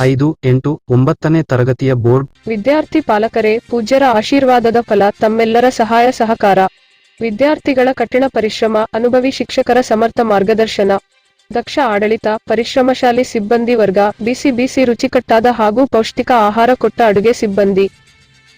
ಐದು, ಎಂಟು, ಒಂಬತ್ತನೇ ತರಗತಿಯ ಬೋರ್ಡ್. ವಿದ್ಯಾರ್ಥಿ ಪಾಲಕರೇ, ಪೂಜ್ಯರ ಆಶೀರ್ವಾದದ ಫಲ ತಮ್ಮೆಲ್ಲರ ಸಹಾಯ ಸಹಕಾರ. ವಿದ್ಯಾರ್ಥಿಗಳ ಕಠಿಣ ಪರಿಶ್ರಮ, ಅನುಭವಿ ಶಿಕ್ಷಕರ ಸಮರ್ಥ ಮಾರ್ಗದರ್ಶನ. ದಕ್ಷ ಆಡಳಿತ, ಪರಿಶ್ರಮಶಾಲಿ ಸಿಬ್ಬಂದಿ ವರ್ಗ, ಬಿಸಿ ಬಿಸಿ ರುಚಿಕಟ್ಟಾದ ಹಾಗೂ ಪೌಷ್ಟಿಕ ಆಹಾರ ಕೊಟ್ಟ ಅಡುಗೆ ಸಿಬ್ಬಂದಿ.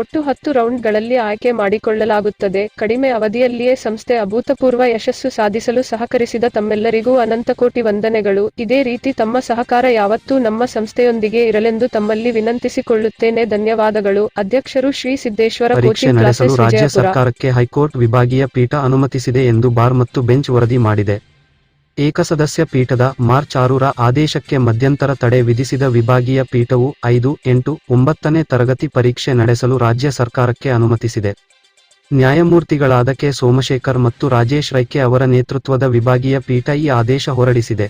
ಒಟ್ಟು ಹತ್ತು ರೌಂಡ್ಗಳಲ್ಲಿ ಆಯ್ಕೆ ಮಾಡಿಕೊಳ್ಳಲಾಗುತ್ತದೆ. ಕಡಿಮೆ ಅವಧಿಯಲ್ಲಿಯೇ ಸಂಸ್ಥೆ ಅಭೂತಪೂರ್ವ ಯಶಸ್ಸು ಸಾಧಿಸಲು ಸಹಕರಿಸಿದ ತಮ್ಮೆಲ್ಲರಿಗೂ ಅನಂತಕೋಟಿ ವಂದನೆಗಳು. ಇದೇ ರೀತಿ ತಮ್ಮ ಸಹಕಾರ ಯಾವತ್ತೂ ನಮ್ಮ ಸಂಸ್ಥೆಯೊಂದಿಗೆ ಇರಲೆಂದು ತಮ್ಮಲ್ಲಿ ವಿನಂತಿಸಿಕೊಳ್ಳುತ್ತೇನೆ. ಧನ್ಯವಾದಗಳು. ಅಧ್ಯಕ್ಷರು ಶ್ರೀ ಸಿದ್ದೇಶ್ವರ ಕೋಚಿಂಗ್ ರಾಜ್ಯ ಸರ್ಕಾರಕ್ಕೆ ಹೈಕೋರ್ಟ್ ವಿಭಾಗೀಯ ಪೀಠ ಅನುಮತಿಸಿದೆ ಎಂದು ಬಾರ್ ಮತ್ತು ಬೆಂಚ್ ವರದಿ ಮಾಡಿದೆ. ಏಕಸದಸ್ಯ ಪೀಠದ ಮಾರ್ಚ್ ಆರೂರ ಆದೇಶಕ್ಕೆ ಮಧ್ಯಂತರ ತಡೆ ವಿಧಿಸಿದ ವಿಭಾಗೀಯ ಪೀಠವು ಐದು, ಎಂಟು, ಒಂಬತ್ತನೇ ತರಗತಿ ಪರೀಕ್ಷೆ ನಡೆಸಲು ರಾಜ್ಯ ಸರ್ಕಾರಕ್ಕೆ ಅನುಮತಿಸಿದೆ. ನ್ಯಾಯಮೂರ್ತಿಗಳಾದ ಕೆ. ಸೋಮಶೇಖರ್ ಮತ್ತು ರಾಜೇಶ್ ರೈಕೆ ಅವರ ನೇತೃತ್ವದ ವಿಭಾಗೀಯ ಪೀಠ ಈ ಆದೇಶ ಹೊರಡಿಸಿದೆ.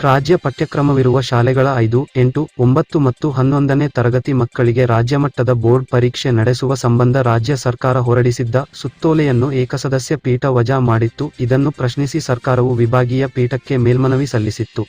ರಾಜ್ಯ ಪಠ್ಯಕ್ರಮವಿರುವ ಶಾಲೆಗಳ ಐದು, ಎಂಟು, ಒಂಬತ್ತು ಮತ್ತು ಹನ್ನೊಂದನೇ ತರಗತಿ ಮಕ್ಕಳಿಗೆ ರಾಜ್ಯಮಟ್ಟದ ಬೋರ್ಡ್ ಪರೀಕ್ಷೆ ನಡೆಸುವ ಸಂಬಂಧ ರಾಜ್ಯ ಸರ್ಕಾರ ಹೊರಡಿಸಿದ್ದ ಸುತ್ತೋಲೆಯನ್ನು ಏಕಸದಸ್ಯ ಪೀಠ ವಜಾ ಮಾಡಿತ್ತು. ಇದನ್ನು ಪ್ರಶ್ನಿಸಿ ಸರ್ಕಾರವು ವಿಭಾಗೀಯ ಪೀಠಕ್ಕೆ ಮೇಲ್ಮನವಿ ಸಲ್ಲಿಸಿತ್ತು.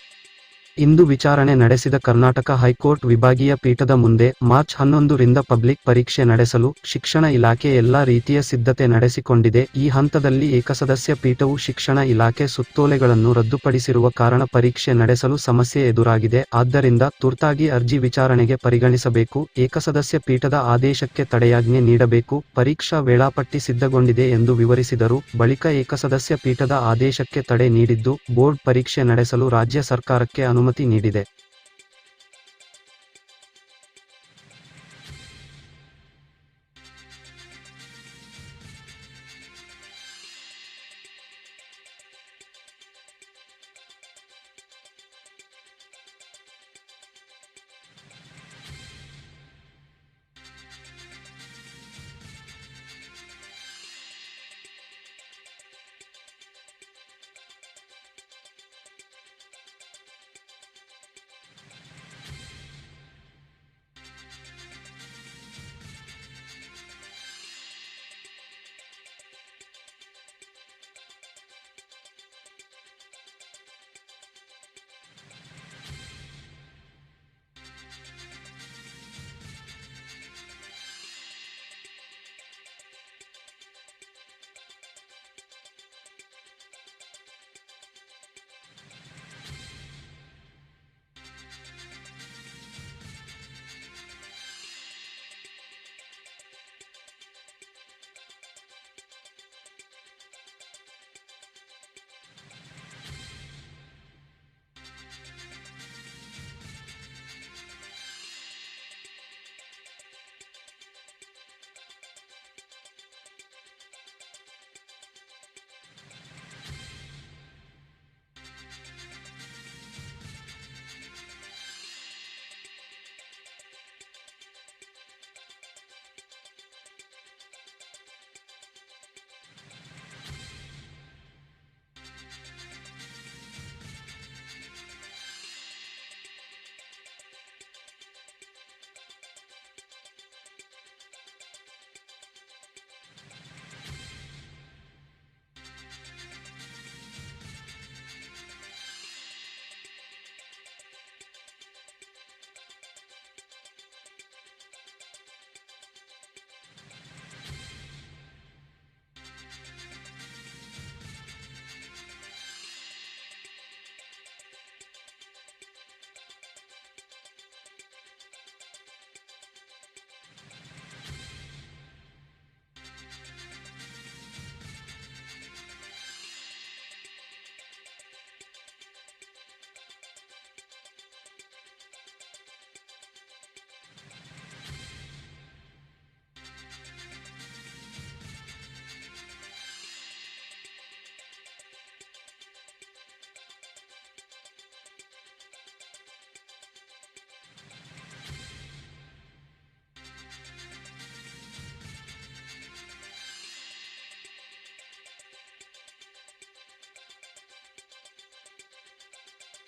ಇಂದು ವಿಚಾರಣೆ ನಡೆಸಿದ ಕರ್ನಾಟಕ ಹೈಕೋರ್ಟ್ ವಿಭಾಗೀಯ ಪೀಠದ ಮುಂದೆ ಮಾರ್ಚ್ ಹನ್ನೊಂದರಿಂದ ಪಬ್ಲಿಕ್ ಪರೀಕ್ಷೆ ನಡೆಸಲು ಶಿಕ್ಷಣ ಇಲಾಖೆ ಎಲ್ಲಾ ರೀತಿಯ ಸಿದ್ಧತೆ ನಡೆಸಿಕೊಂಡಿದೆ. ಈ ಹಂತದಲ್ಲಿ ಏಕಸದಸ್ಯ ಪೀಠವು ಶಿಕ್ಷಣ ಇಲಾಖೆ ಸುತ್ತೋಲೆಗಳನ್ನು ರದ್ದುಪಡಿಸಿರುವ ಕಾರಣ ಪರೀಕ್ಷೆ ನಡೆಸಲು ಸಮಸ್ಯೆ ಎದುರಾಗಿದೆ. ಆದ್ದರಿಂದ ತುರ್ತಾಗಿ ಅರ್ಜಿ ವಿಚಾರಣೆಗೆ ಪರಿಗಣಿಸಬೇಕು. ಏಕಸದಸ್ಯ ಪೀಠದ ಆದೇಶಕ್ಕೆ ತಡೆಯಾಜ್ಞೆ ನೀಡಬೇಕು. ಪರೀಕ್ಷಾ ವೇಳಾಪಟ್ಟಿ ಸಿದ್ಧಗೊಂಡಿದೆ ಎಂದು ವಿವರಿಸಿದರು. ಬಳಿಕ ಏಕಸದಸ್ಯ ಪೀಠದ ಆದೇಶಕ್ಕೆ ತಡೆ ನೀಡಿದ್ದು ಬೋರ್ಡ್ ಪರೀಕ್ಷೆ ನಡೆಸಲು ರಾಜ್ಯ ಸರ್ಕಾರಕ್ಕೆ ಅನುಮತಿ ನೀಡಿದೆ